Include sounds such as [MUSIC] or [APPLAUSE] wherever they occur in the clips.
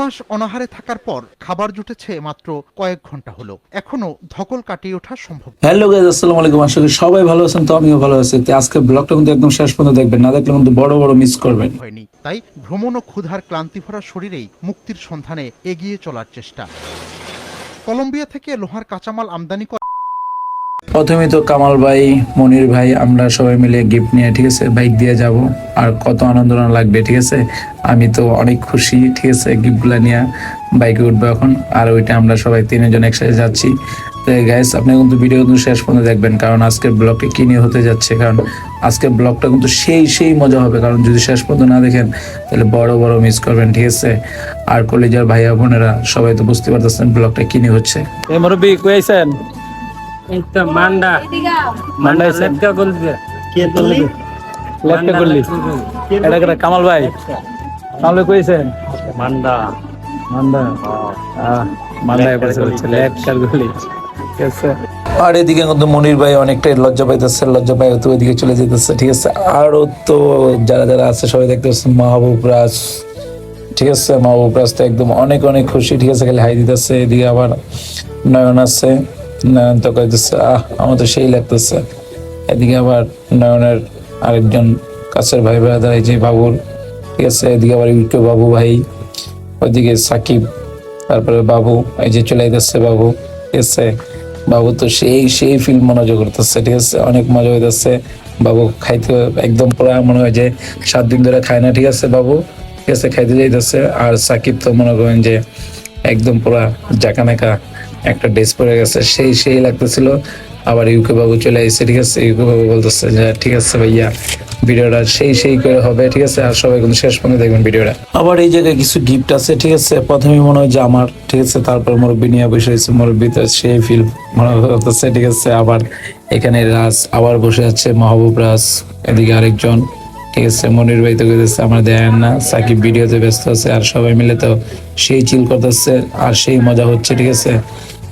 মাস অনাহারে থাকার পর খাবার জুটেছে মাত্র কয়েক ঘণ্টা হলো। এখনও ধকল কাটিয়ে ওঠা সম্ভব হ্যালো গাইজ আসসালামু আলাইকুম। আশা করি সবাই ভালো আছেন তো আমিও ভালো আছি। তো আজকে ব্লগটা কিন্তু একদম শেষ পর্যন্ত দেখবেন না দেখলে কিন্তু বড় বড় মিস করবেন। হয়নি। তাই ভ্রমণ ও ক্ষুধার ক্লান্তি ভরা শরীরেই মুক্তির সন্ধানে এগিয়ে চলার চেষ্টা। কলম্বিয়া থেকে লোহার কাঁচামাল আমদানি করা প্রথমে তো কামাল ভাই, মনির ভাই, আমরা সবাই মিলে গিফট নিয়ে, ঠিক আছে বাইক দিয়ে যাব। আর কত আনন্দ লাগবে, ঠিক আছে? আমি তো অনেক খুশি, ঠিক আছে গিফটগুলো নিয়ে বাইকে উঠবো এখন। আর ওইটা আমরা সবাই তিনজন একসাথে যাচ্ছি। তো গ্যাস আপনি কিন্তু ভিডিও কিন্তু শেষ পর্যন্ত দেখবেন, কারণ আজকের ব্লগটা কি নিয়ে হতে যাচ্ছে? কারণ আজকের ব্লগটা কিন্তু সেই সেই মজা হবে। কারণ যদি শেষ পর্যন্ত না দেখেন, তাহলে বড় বড় মিস করবেন, ঠিক আছে? আর কলেজের ভাইয়া, বোনেরা, সবাই তো বুঝতে পারতেছেন ব্লগটা কি নিয়ে হচ্ছে। মান্ডা। মান্ডা লেটকা এটা কামাল ভাই। কামাল ভাই কই মান্ডা। মান্ডা। মান্ডা এবার হচ্ছে লেফট করলি। আর এদিকে কিন্তু মনির ভাই অনেকটাই লজ্জা পাইতেছে লজ্জা পাই তো ওইদিকে চলে যেতেছে ঠিক আছে? আরও তো যারা যারা আছে সবাই দেখতে পাচ্ছেন মাহবুব রাজ। ঠিক আছে? মাহবুব রাজ তো একদম অনেক অনেক খুশি ঠিক আছে? খালি হাই দিতেছে এদিকে আবার নয়ন আছে। নয়ন তো কইতেছে, আহ, আমার তো সেই লাগতেছে। এদিকে আবার নয়নের আরেকজন কাছের ভাই এই যে বাবুর ঠিক আছে? এদিকে আবার ইউকে বাবু ভাই, ওইদিকে সাকিব, তারপরে বাবু, এই যে চলে যাচ্ছে বাবু, ঠিক আছে? বাবু তো সেই সেই ফিল্ম মনোযোগ করতেছে, ঠিক আছে? অনেক মজা হইতেছে। বাবু খাইতে একদম পুরো মনে হয় যে সাত দিন ধরে খায় না, ঠিক আছে বাবু? ঠিক আছে, খাইতে যাইতেছে। আর সাকিব তো মনে করেন যে একদম পুরা জাকানাকা একটা ড্রেস পরে গেছে, সেই সেই লাগতেছিল। আবার ইউকে বাবু চলে আসছে ঠিক আছে? ইউকে বাবু বলতেছে যে, ঠিক আছে ভাইয়া, ভিডিওটা সেই সেই করে হবে, ঠিক আছে? আর সবাই কিন্তু শেষ পর্যন্ত দেখবেন ভিডিওটা। আবার এই জায়গায় কিছু গিফট আছে, ঠিক আছে? প্রথমে মনে হয় যে আমার, ঠিক আছে? তারপর মুরব্বী নিয়ে বসে রয়েছে মুরব্বী তো সেই ফিল মনে হতেছে ঠিক আছে? আবার এখানে রাজ, আবার বসে আছে, মাহবুব রাজ, এদিকে আরেকজন, ঠিক আছে? মনির ভাই তো কইতেছে, আমার দেয় না, সাকিব ভিডিওতে ব্যস্ত আছে, আর সবাই মিলে তো সেই চিল করতেছে, আর সেই মজা হচ্ছে, ঠিক আছে?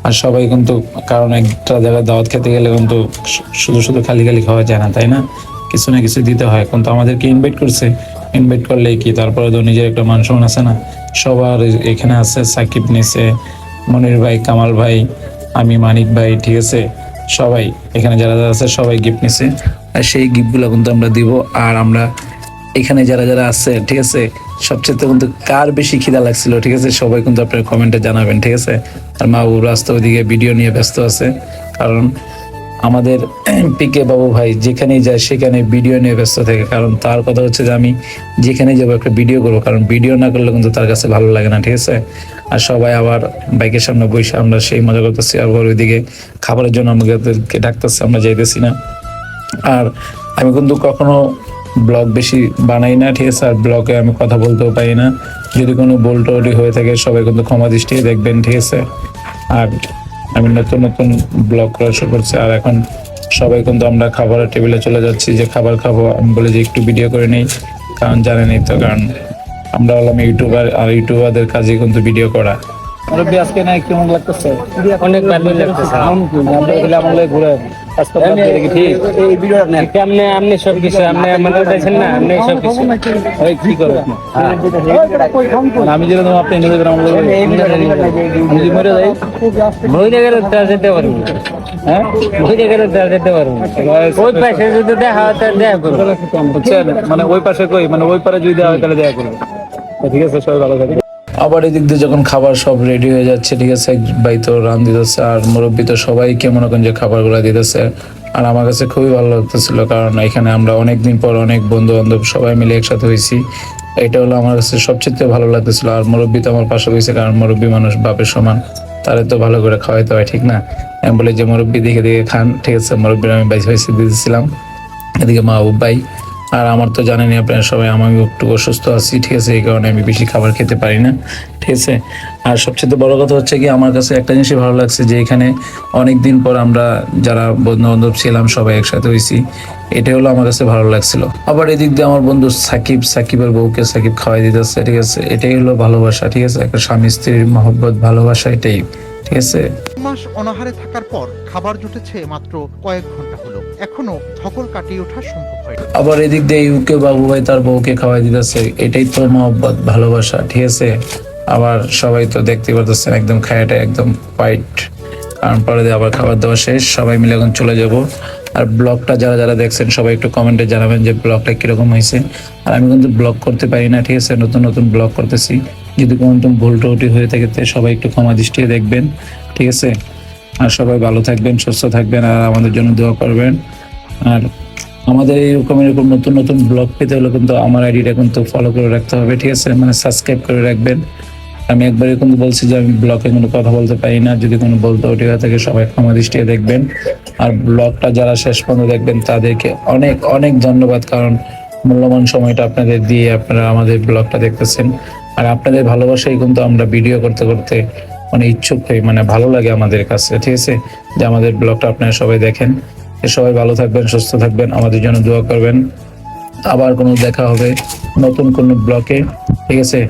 আর সবাই কিন্তু কারণ একটা জায়গায় দাওয়াত খেতে গেলে কিন্তু শুধু শুধু খালি খালি খাওয়া যায় না, তাই না? কিছু না কিছু দিতে হয়। কিন্তু আমাদেরকে ইনভাইট করছে। ইনভাইট করলে কি? তারপরে তো নিজের একটা মান সম্মান আছে না? সবার এখানে আছে সাকিব নিছে, মনির ভাই, কামাল ভাই, আমি মানিক ভাই, ঠিক আছে? সবাই এখানে যারা যারা আছে সবাই গিফট নিছে। আর সেই গিফটগুলো কিন্তু আমরা দিব। আর আমরা এখানে যারা যারা আছে, ঠিক আছে? সবচেয়ে কিন্তু কার বেশি খিদা লাগছিল, ঠিক আছে? সবাই কিন্তু আপনার কমেন্টে জানাবেন, ঠিক আছে? আর মাহবুব রাস্তা ওইদিকে ভিডিও নিয়ে ব্যস্ত আছে। কারণ আমাদের [CLEARS THROAT] পিকে বাবু ভাই যেখানেই যায়, সেখানে ভিডিও নিয়ে ব্যস্ত থাকে। কারণ তার কথা হচ্ছে যে, আমি যেখানে যাব একটা ভিডিও করব। কারণ ভিডিও না করলে কিন্তু তার কাছে ভালো লাগে না, ঠিক আছে? আর সবাই আবার বাইকের সামনে বসে আমরা সেই মজা করতেছি। আবার ওইদিকে খাবারের জন্য আমাদেরকে ডাকতেছে, আমরা যাইতেছি না। আর আমি কিন্তু কখনো ব্লগ বেশি বানাই না, ঠিক আছে? আর ব্লগে আমি কথা বলতেও পারি না। যদি কোনো বোল টোলি হয়ে থাকে, সবাই কিন্তু ক্ষমা দৃষ্টি দেখবেন, ঠিক আছে? আর আমি নতুন নতুন ব্লগ করা শুরু করছি, আর এখন সবাই কিন্তু আমরা খাবারের টেবিলে চলে যাচ্ছি। যে খাবার খাব, আমি বলে যে একটু ভিডিও করে নিই, কারণ জানেনই তো, কারণ আমরা হলাম ইউটিউবার, আর ইউটিউবারদের কাজে কিন্তু ভিডিও করা। মুরব্বী আজকে নাই কেমন লাগতেছে? অনেক ভালো লাগতেছে। আমার লাগে ঘুরে আজকে আপনার দেখি ঠিক? এই ভিডিওটা নেন। আপনি আপনি সব কিছু আপনি আমাদের দেখছেন না আপনি সব কিছু। ওই কি? না, আমি যেরকম আপনি নিজে করে আমার লাগে আমি যদি মরে যাই বইতে গেলে তো যেতে পারব হ্যাঁ? বইতে গেলে তো যেতে পারব ওই পাশে যদি দেখা হয় তাহলে দেখা করব। মানে ওই পাশে কই? মানে ওই পারে যদি দেওয়া হয় তাহলে দেয়া করব। ঠিক আছে সবাই ভালো থাকে আবার এদিক দিয়ে যখন খাবার সব রেডি হয়ে যাচ্ছে, ঠিক আছে, ভাই তো রান দিতেছে আর মুরব্বী তো সবাইকে মনে করেন যে খাবারগুলো দিতেছে। আর আমার কাছে খুবই ভালো লাগতেছিল কারণ এখানে আমরা অনেক দিন পর অনেক বন্ধু বান্ধব সবাই মিলে একসাথে হয়েছি। এটা হলো আমার কাছে সবচেয়ে ভালো লাগতেছিল আর মুরব্বী তো আমার পাশে হয়েছে কারণ মুরব্বী মানুষ বাপের সমান, তারে তো ভালো করে খাওয়াইতে হয়, ঠিক না? আমি বলে যে মুরব্বী দেখে দেখে খান, ঠিক আছে, মুরব্বীর আমি বাইশ বাইশে দিতেছিলাম। এদিকে মাহবুব ভাই আর আমার তো জানেনই আপনারা সবাই, আমি একটু অসুস্থ আছি, ঠিক আছে, এই কারণে আমি বেশি খাবার খেতে পারি না, ঠিক আছে। আর সবচেয়ে বড় কথা হচ্ছে কি, আমার কাছে একটা জিনিসই ভালো লাগছে যে এখানে অনেক দিন পর আমরা যারা বন্ধু বান্ধব ছিলাম, সবাই একসাথে হয়েছি এটা হলো আমার কাছে ভালো লাগছিল। আবার এদিক দিয়ে আমার বন্ধু সাকিব, সাকিবের বউকে সাকিব খাওয়াই দিতেছে, ঠিক আছে, এটাই হলো ভালোবাসা, ঠিক আছে, একটা স্বামী স্ত্রীর মহব্বত, ভালোবাসা এটাই, ঠিক আছে। মাস অনাহারে থাকার পর খাবার জুটেছে মাত্র কয়েক ঘণ্টা। এখনও ধকল কাটিয়ে ওঠা সম্ভব হয়নি। আবার এদিক দিয়ে ইউকে বাবু ভাই তার বউকে খাওয়াই দিতেছে। এটাই তো মহব্বত, ভালোবাসা, ঠিক আছে? আবার সবাই তো দেখতে পারতেছেন, একদম খায়াটা, একদম হোয়াইট কারণ পরে আবার খাবার দাওয়া শেষ, সবাই মিলে এখন চলে যাব। আর ব্লগটা যারা যারা দেখছেন, সবাই একটু কমেন্টে জানাবেন যে ব্লগটা কীরকম হয়েছে। আর আমি কিন্তু ব্লগ করতে পারি না, ঠিক আছে? নতুন নতুন ব্লগ করতেছি। যদি কোনো ভুল টুটি হয়ে থাকে সবাই একটু ক্ষমা দৃষ্টিতে দেখবেন, ঠিক আছে? আর সবাই ভালো থাকবেন, সুস্থ থাকবেন আর আমাদের জন্য দোয়া করবেন। আর আমাদের এরকম এরকম নতুন নতুন ব্লগ পেতে হলে কিন্তু আমার আইডিটা কিন্তু ফলো করে রাখতে হবে, ঠিক আছে? মানে সাবস্ক্রাইব করে রাখবেন। আমি একবারই কিন্তু বলছি যে আমি ব্লগে কোনো কথা বলতে পারি না, যদি কোনো বলতে ওটি হয়ে থাকে সবাই ক্ষমা দৃষ্টিতে দেখবেন। আর ব্লগটা যারা শেষ পর্যন্ত দেখবেন, তাদেরকে অনেক অনেক ধন্যবাদ, কারণ মূল্যবান সময়টা আপনাদের দিয়ে আপনারা আমাদের ব্লগটা দেখতেছেন। আর আপনাদের ভালোবাসাই কিন্তু আমরা ভিডিও করতে করতে মানে ইচ্ছুক হই মানে ভালো লাগে আমাদের কাছে, ঠিক আছে? যে আমাদের ব্লগটা আপনারা সবাই দেখেন। সবাই ভালো থাকবেন, সুস্থ থাকবেন, আমাদের জন্য দোয়া করবেন। আবার কোনো দেখা হবে নতুন কোনো ব্লকে ঠিক আছে?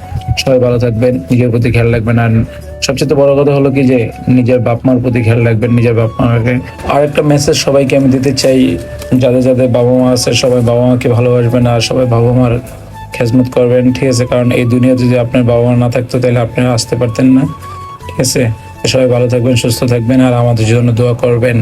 সবাই ভালো থাকবেন, নিজের প্রতি খেয়াল রাখবেন। আর সবচেয়ে বড় কথা হলো কি যে, নিজের বাপ মার প্রতি খেয়াল রাখবেন, নিজের বাপ মাকে আর একটা মেসেজ সবাইকে আমি দিতে চাই, যাদের যাদের বাবা মা আছে, সবাই বাবা মাকে ভালোবাসবেন আর সবাই বাবা মার খেজমত করবেন, ঠিক আছে? কারণ এই দুনিয়া যদি আপনার বাবা মা না থাকতো, তাহলে আপনারা আসতে পারতেন না। ঠিক আছে? সবাই ভালো থাকবেন সুস্থ থাকবেন আর আমাদের জন্য দোয়া করবেন।